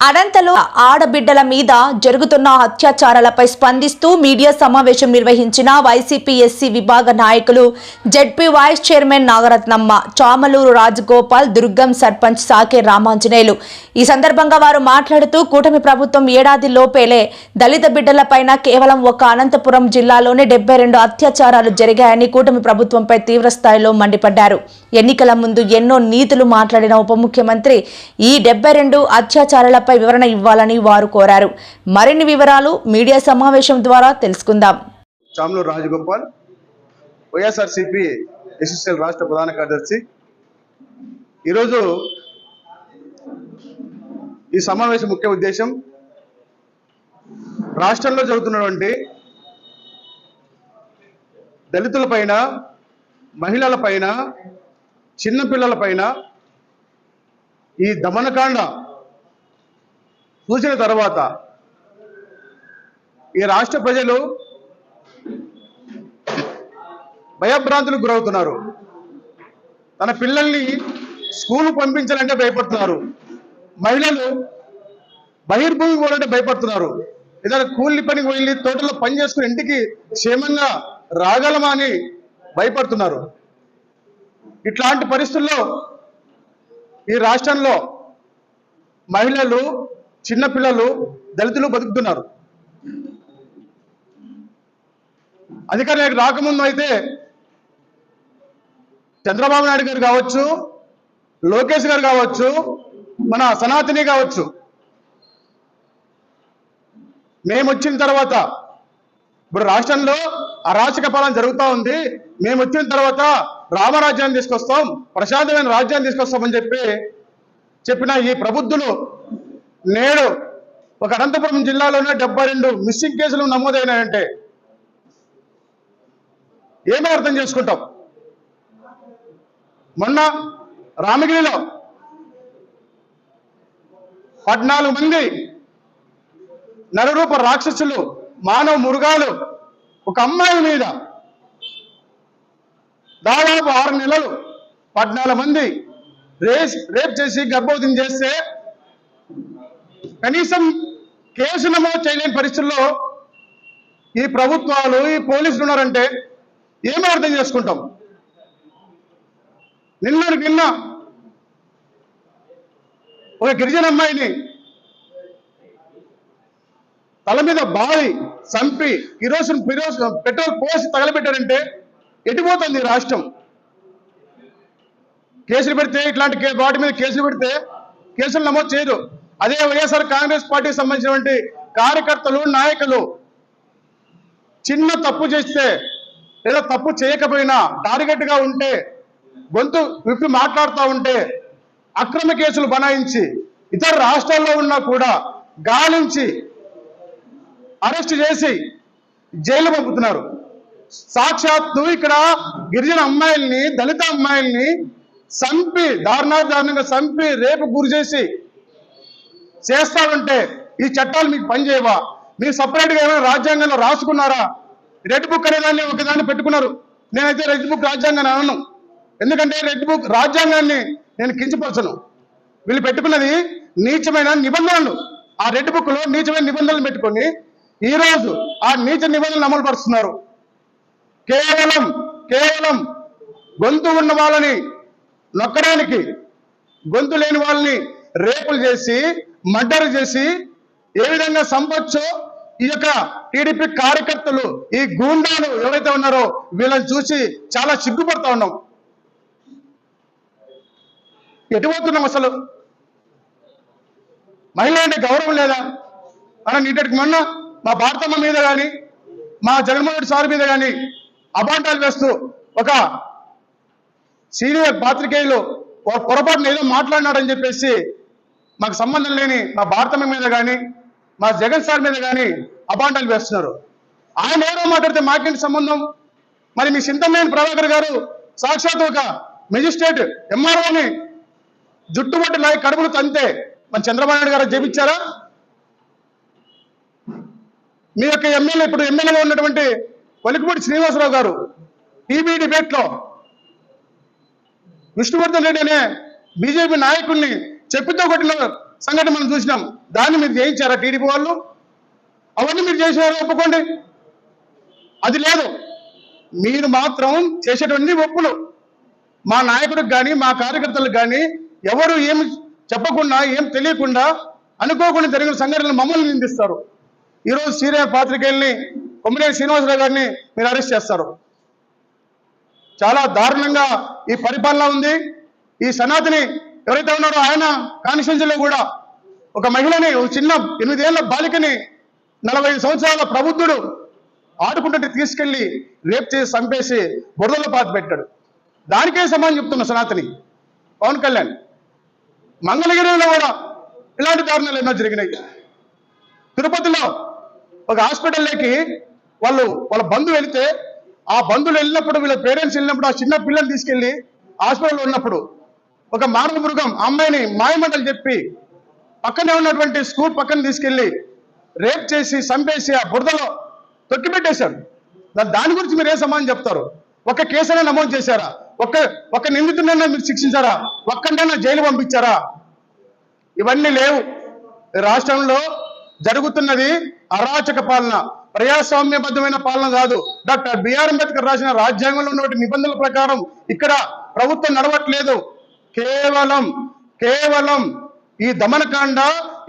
అనంతలో ఆడబిడ్డల మీద జరుగుతున్న అత్యాచారాలపై స్పందిస్తూ మీడియా సమావేశం నిర్వహించిన వైసీపీ ఎస్సీ విభాగ నాయకులు ZP vice chairman Nagaratnamma Chamaluru Rajagopal Durgam sarpanch Sake Ramanjaneyulu. ఈ సందర్భంగా వారు మాట్లాడుతూ కూటమి ప్రభుత్వం ఏడాది లోపేలే దళిత బిడ్డలపైన కేవలం ఒక అనంతపురం జిల్లాలోనే డెబ్బై రెండు అత్యాచారాలు జరిగాయని కూటమి ప్రభుత్వంపై తీవ్రస్థాయిలో మండిపడ్డారు. ఎన్నికల ముందు ఎన్నో నీతులు మాట్లాడిన ఉప ముఖ్యమంత్రి ఈ డెబ్బై రెండు అత్యాచారాలపై వివరణ ఇవ్వాలని వారు కోరారు. మరిన్ని వివరాలు మీడియా సమావేశం ద్వారా తెలుసుకుందాం. చామలూరు రాజగోపాల్ వైఎస్ఆర్సిపి ఎస్ఎస్ఎల్ రాష్ట్ర ప్రధాన కార్యదర్శి. ఈరోజు ఈ సమావేశం ముఖ్య ఉద్దేశం రాష్ట్రంలో జరుగుతున్నటువంటి దళితులపైన మహిళలపైన చిన్నపిల్లలపైన ఈ దమనకాండ చూసిన తర్వాత ఈ రాష్ట్ర ప్రజలు భయభ్రాంతులకు గురవుతున్నారు. తన పిల్లల్ని స్కూల్ పంపించాలంటే భయపడుతున్నారు. మహిళలు బహిర్భూమి పోవాలంటే భయపడుతున్నారు. ఏదైనా కూలి పనికి వెళ్ళి తోటలో పని చేసుకుని ఇంటికి క్షేమంగా రాగలమా అని భయపడుతున్నారు. ఇట్లాంటి పరిస్థితుల్లో ఈ రాష్ట్రంలో మహిళలు చిన్నపిల్లలు దళితులు బతుకుతున్నారు. అధికారులకు రాకముందు అయితే చంద్రబాబు నాయుడు గారు కావచ్చు లోకేష్ గారు కావచ్చు మన సనాతని కావచ్చు. మేము వచ్చిన తర్వాత ఇప్పుడు రాష్ట్రంలో అరాచక పాలన జరుగుతూ ఉంది. మేము వచ్చిన తర్వాత రామరాజ్యాన్ని తీసుకొస్తాం ప్రశాంతమైన రాజ్యాన్ని తీసుకొస్తామని చెప్పి చెప్పిన ఈ ప్రబుద్ధులు నేడు ఒక అనంతపురం జిల్లాలోనే డెబ్బై రెండు మిస్సింగ్ కేసులు నమోదైనాయంటే ఏమీ అర్థం చేసుకుంటాం? మొన్న రామగిరిలో పద్నాలుగు మంది నరరూప రాక్షసులు మానవ మృగాలు ఒక అమ్మాయి మీద దాదాపు ఆరు నెలలు పద్నాలుగు మంది రేస్ రేప్ చేసి గర్భవతిని చేస్తే కనీసం కేసు నమోదు చేయలేని పరిస్థితుల్లో ఈ ప్రభుత్వాలు ఈ పోలీసులు ఉన్నారంటే ఏమి అర్థం చేసుకుంటాం? నిన్న నిన్న ఒక గిరిజన అమ్మాయిని తల మీద బావి చంపి కిరోసిన్ పిరోస్ పెట్రోల్ పోసి తగలబెట్టారంటే ఎటుపోతుంది రాష్ట్రం? కేసులు పెడితే ఇట్లాంటి వాటి మీద కేసులు పెడితే కేసులు నమోదు చేయదు. అదే వైఎస్ఆర్ కాంగ్రెస్ పార్టీకి సంబంధించినటువంటి కార్యకర్తలు నాయకులు చిన్న తప్పు చేస్తే లేదా తప్పు చేయకపోయినా టార్గెట్గా ఉంటే గొంతు విప్పి మాట్లాడుతూ ఉంటే అక్రమ కేసులు బనాయించి ఇతర రాష్ట్రాల్లో ఉన్నా కూడా గాలించి అరెస్ట్ చేసి జైలు పంపుతున్నారు. సాక్షాత్తు ఇక్కడ గిరిజన అమ్మాయిల్ని దళిత అమ్మాయిల్ని చంపి దారుణాధారణంగా చంపి రేపు గురి చేసి చేస్తామంటే ఈ చట్టాలు మీకు పనిచేయవా? మీరు సపరేట్గా ఏమైనా రాజ్యాంగంలో రాసుకున్నారా? రెడ్ బుక్ అనేదాన్ని ఒకదాన్ని పెట్టుకున్నారు. నేనైతే రెడ్ బుక్ రాజ్యాంగాన్ని అనను. ఎందుకంటే రెడ్ బుక్ రాజ్యాంగాన్ని నేను కించపరచను. వీళ్ళు పెట్టుకున్నది నీచమైన నిబంధనలు. ఆ రెడ్ బుక్లో నీచమైన నిబంధనలు పెట్టుకొని ఈ రోజు ఆ నీచ నిబంధనలు అమలు పరుస్తున్నారు. కేవలం కేవలం గొంతు ఉన్న వాళ్ళని నొక్కడానికి గొంతు లేని వాళ్ళని రేపులు చేసి మర్డర్ చేసి ఏ విధంగా సంపచ్చో ఈ యొక్క టీడీపీ కార్యకర్తలు ఈ గూండాలు ఎవరైతే ఉన్నారో వీళ్ళని చూసి చాలా సిగ్గుపడతా ఉన్నాం. ఎటుపోతున్నాం అసలు? మహిళ అంటే గౌరవం లేదా? మనం నీటికి మొన్న మా భారతమ్మ మీద కానీ మా జగన్మోహన్ రెడ్డి సార్ మీద కానీ అబాంటాలు వేస్తూ ఒక సీనియర్ పాత్రికేయులు పొ- పొరపాటున ఏదో మాట్లాడినాడని చెప్పేసి మాకు సంబంధం లేని మా భారతమ్మ మీద కానీ మా జగన్ సార్ మీద కానీ అబాండాలు వేస్తున్నారు. ఆయన ఎవరో మాట్లాడితే మాకేంటి సంబంధం? మరి మీ చింతమనేని ప్రభాకర్ గారు సాక్షాత్ ఒక మెజిస్ట్రేట్ ఎంఆర్ఓని జుట్టుబట్టి లాగి కడుపులు తంతే. మన చంద్రబాబు నాయుడు గారు జపించారా మీ యొక్క ఎమ్మెల్యే ఇప్పుడు ఎమ్మెల్యేగా ఉన్నటువంటి వలికిపూడి శ్రీనివాసరావు గారు టీవీ డిబేట్లో విష్ణువర్ధన్ రెడ్డి అనే బీజేపీ నాయకుడిని చెప్పుతో కొట్టిన సంఘటన మనం చూసినాం. దాన్ని మీరు చేయించారా టీడీపీ వాళ్ళు? అవన్నీ మీరు చేసినారా ఒప్పుకోండి. అది లేదు. మీరు మాత్రం చేసేటువంటి ఒప్పులు. మా నాయకుడికి కానీ మా కార్యకర్తలకు కానీ ఎవరు ఏమి చెప్పకుండా ఏం తెలియకుండా అనుకోకుండా జరిగిన సంఘటనలు మమ్మల్ని నిందిస్తారు. ఈరోజు సీనియర్ పాత్రికేయుల్ని కొమ్మినేని శ్రీనివాసరావు గారిని మీరు అరెస్ట్ చేస్తారు. చాలా దారుణంగా ఈ పరిపాలన ఉంది. ఈ సనాతిని ఎవరైతే ఉన్నారో ఆయన కాన్స్టిట్యూన్సీలో కూడా ఒక మహిళని ఒక చిన్న ఎనిమిదేళ్ళ బాలికని నలభై సంవత్సరాల ప్రబుద్ధుడు ఆడుకుంటుంటే తీసుకెళ్ళి రేప్ చేసి చంపేసి బురదలో పాతి పెట్టాడు. దానికే సమానం చెప్తున్న సనాతని పవన్ కళ్యాణ్. మంగళగిరిలో కూడా ఇలాంటి దారుణాలు ఎన్నో జరిగినాయి. తిరుపతిలో ఒక హాస్పిటల్లోకి వాళ్ళు వాళ్ళ బంధువు వెళితే ఆ బంధువులు వెళ్ళినప్పుడు వీళ్ళ పేరెంట్స్ వెళ్ళినప్పుడు ఆ చిన్న పిల్లల్ని తీసుకెళ్ళి హాస్పిటల్లో ఉన్నప్పుడు ఒక మానవ మృగం అమ్మాయిని మాయమంటలు చెప్పి పక్కనే ఉన్నటువంటి స్కూల్ పక్కన తీసుకెళ్ళి రేప్ చేసి చంపేసి ఆ బురదలో తొక్కిపెట్టేశారు. దాని గురించి మీరు ఏ సమానం చెప్తారు? ఒక కేసైనా నమోదు చేశారా? ఒక్క ఒక నిందితుడైనా మీరు శిక్షించారా? ఒక్కడైనా జైలు పంపించారా? ఇవన్నీ లేవు. రాష్ట్రంలో జరుగుతున్నది అరాచక పాలన ప్రజాస్వామ్యబద్ధమైన పాలన కాదు. డాక్టర్ బిఆర్ అంబేద్కర్ రాసిన రాజ్యాంగంలో ఉన్నటువంటి నిబంధనల ప్రకారం ఇక్కడ ప్రభుత్వం నడవట్లేదు. కేవలం కేవలం ఈ దమనకాండ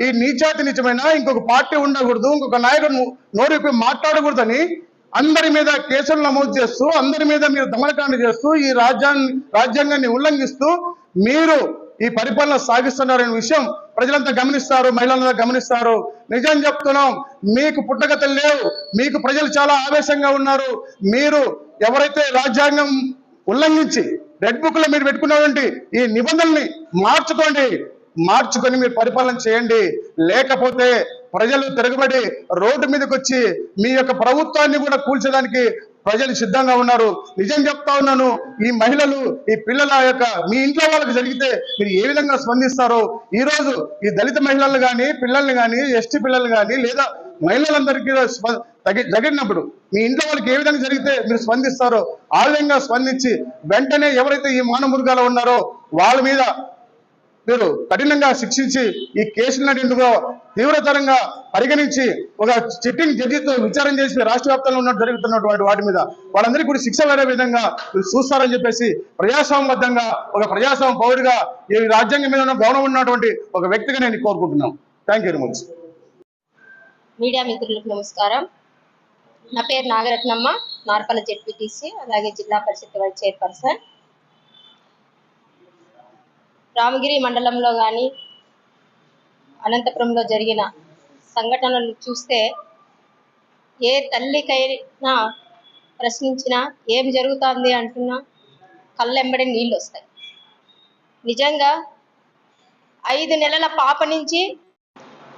ఈ నీచాతి నిజమైన ఇంకొక పార్టీ ఉండకూడదు ఇంకొక నాయకుడు నో- నోరు మాట్లాడకూడదని అందరి మీద కేసులు నమోదు చేస్తూ అందరి మీద మీరు దమనకాండ చేస్తూ ఈ రాజ్యాన్ని రాజ్యాంగాన్ని ఉల్లంఘిస్తూ మీరు ఈ పరిపాలన సాగిస్తున్నారనే విషయం ప్రజలంతా గమనిస్తారు మహిళలంతా గమనిస్తారు. నిజం చెప్తున్నాం మీకు పుట్టగతలు లేవు మీకు ప్రజలు చాలా ఆవేశంగా ఉన్నారు. మీరు ఎవరైతే రాజ్యాంగం ఉల్లంఘించి రెడ్ బుక్లో మీరు పెట్టుకున్నటువంటి ఈ నిబంధనల్ని మార్చుకోండి. మార్చుకొని మీరు పరిపాలన చేయండి. లేకపోతే ప్రజలు తిరగబడి రోడ్డు మీదకి వచ్చి మీ యొక్క ప్రభుత్వాన్ని కూడా కూల్చడానికి ప్రజలు సిద్ధంగా ఉన్నారు. నిజం చెప్తా ఉన్నాను ఈ మహిళలు ఈ పిల్లల యొక్క మీ ఇంట్లో వాళ్ళకి జరిగితే మీరు ఏ విధంగా స్పందిస్తారో ఈ రోజు ఈ దళిత మహిళలు కానీ పిల్లల్ని కానీ ఎస్టీ పిల్లలు కానీ లేదా మహిళలందరికీ స్ప- జరిగినప్పుడు మీ ఇంట్లో వాళ్ళకి ఏ విధంగా జరిగితే మీరు స్పందిస్తారో ఆ విధంగా స్పందించి వెంటనే ఎవరైతే ఈ మానమృగాలు ఉన్నారో వాళ్ళ మీద మీరు కఠినంగా శిక్షించి ఈ కేసులన్నింటినీ కూడా తీవ్రతరంగా పరిగణించి ఒక సిట్టింగ్ జడ్జితో విచారం చేసి రాష్ట్ర వ్యాప్తంగా ఉన్న జరుగుతున్నటువంటి వాటి మీద వాళ్ళందరికీ కూడా శిక్ష పడే విధంగా చూస్తారని చెప్పేసి ప్రజాస్వామ్యబద్ధంగా ఒక ప్రజాస్వామ్య పౌరుడిగా ఈ రాజ్యాంగం మీద ఉన్న గౌరవం ఉన్నటువంటి ఒక వ్యక్తిగా నేను కోరుకుంటున్నాను. Thank you very much media మిత్రులకు నమస్కారం. నా పేరు నాగరత్నమ్మ నార్పల జెడ్పీటీసీ అలాగే జిల్లా పరిషత్ వైస్ చైర్పర్సన్. రామగిరి మండలంలో కానీ అనంతపురంలో జరిగిన సంఘటనలు చూస్తే ఏ తల్లికైనా ప్రశ్నించినా ఏం జరుగుతుంది అంటున్నా కళ్ళెంబడి నీళ్ళు వస్తాయి. నిజంగా ఐదు నెలల పాప నుంచి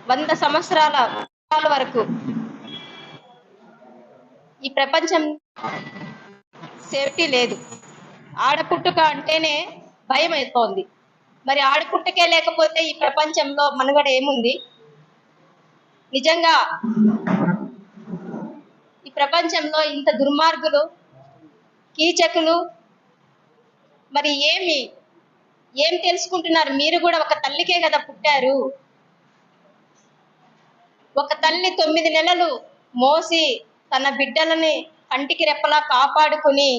వంద సంవత్సరాల వరకు ఈ ప్రపంచం సేఫ్టీ లేదు. ఆడపుట్టుక అంటేనే భయం అయిపోతుంది మరి ఆడుకుంటకే లేకపోతే ఈ ప్రపంచంలో మనుగడ ఏముంది? నిజంగా ఈ ప్రపంచంలో ఇంత దుర్మార్గులు కీచకులు మరి ఏమి? ఏం తెలుసుకుంటున్నారు? మీరు కూడా ఒక తల్లికే కదా పుట్టారు. ఒక తల్లి తొమ్మిది నెలలు మోసి తన బిడ్డలని కంటికి రెప్పలా కాపాడుకుని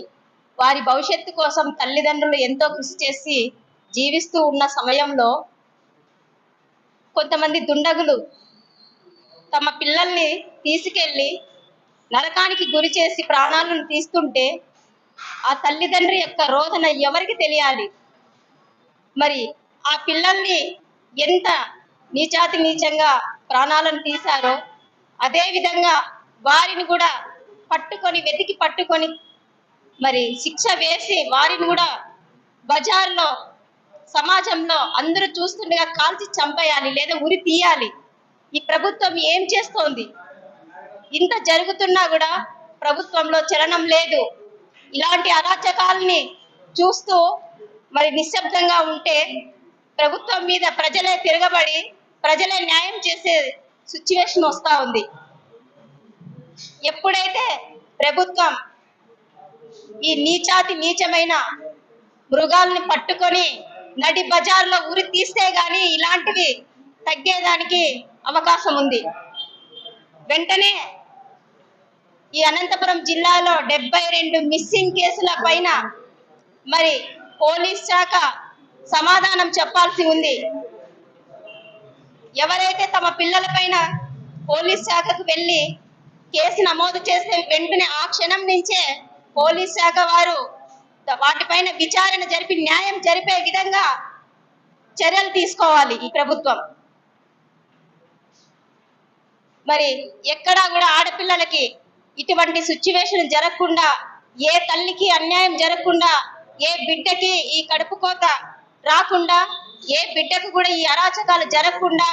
వారి భవిష్యత్తు కోసం తల్లిదండ్రులు ఎంతో కృషి చేసి జీవిస్తూ ఉన్న సమయంలో కొంతమంది దుండగులు తమ పిల్లల్ని తీసుకెళ్ళి నరకానికి గురి చేసి ప్రాణాలను తీస్తుంటే ఆ తల్లిదండ్రి యొక్క రోదన ఎవరికి తెలియాలి? మరి ఆ పిల్లల్ని ఎంత నీచాతి నీచంగా ప్రాణాలను తీశారో అదేవిధంగా వారిని కూడా పట్టుకొని వెతికి పట్టుకొని మరి శిక్ష వేసి వారిని కూడా బజార్లో సమాజంలో అందరూ చూస్తుండగా కాల్చి చంపేయాలి లేదా ఉరి తీయాలి. ఈ ప్రభుత్వం ఏం చేస్తోంది? ఇంత జరుగుతున్నా కూడా ప్రభుత్వంలో చలనం లేదు. ఇలాంటి అరాచకాలని చూస్తూ మరి నిశ్శబ్దంగా ఉంటే ప్రభుత్వం మీద ప్రజలే తిరగబడి ప్రజలే న్యాయం చేసే సిచ్యువేషన్ వస్తూ ఉంది. ఎప్పుడైతే ప్రభుత్వం ఈ నీచాతి నీచమైన మృగాల్ని పట్టుకొని నడి బజార్లో ఉరి తీస్తే గాని ఇలాంటివి తగ్గేదానికి అవకాశం ఉంది. వెంటనే ఈ అనంతపురం జిల్లాలో డెబ్బై రెండు మిస్సింగ్ కేసుల పైన మరి పోలీస్ శాఖ సమాధానం చెప్పాల్సి ఉంది. ఎవరైతే తమ పిల్లల పైన పోలీస్ శాఖకు వెళ్ళి కేసు నమోదు చేస్తే వెంటనే ఆ క్షణం నుంచే పోలీస్ శాఖ వారు వాటిపైన విచారణ జరిపి న్యాయం జరిపే విధంగా చర్యలు తీసుకోవాలి ఈ ప్రభుత్వం. మరి ఎక్కడా కూడా ఆడపిల్లలకి ఇటువంటి సిచ్యువేషన్ జరగకుండా ఏ తల్లికి అన్యాయం జరగకుండా ఏ బిడ్డకి ఈ కడుపు కోత రాకుండా ఏ బిడ్డకు కూడా ఈ అరాచకాలు జరగకుండా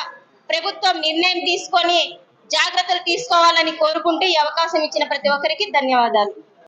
ప్రభుత్వం నిర్ణయం తీసుకొని జాగ్రత్తలు తీసుకోవాలని కోరుకుంటూ ఈ అవకాశం ఇచ్చిన ప్రతి ఒక్కరికి ధన్యవాదాలు.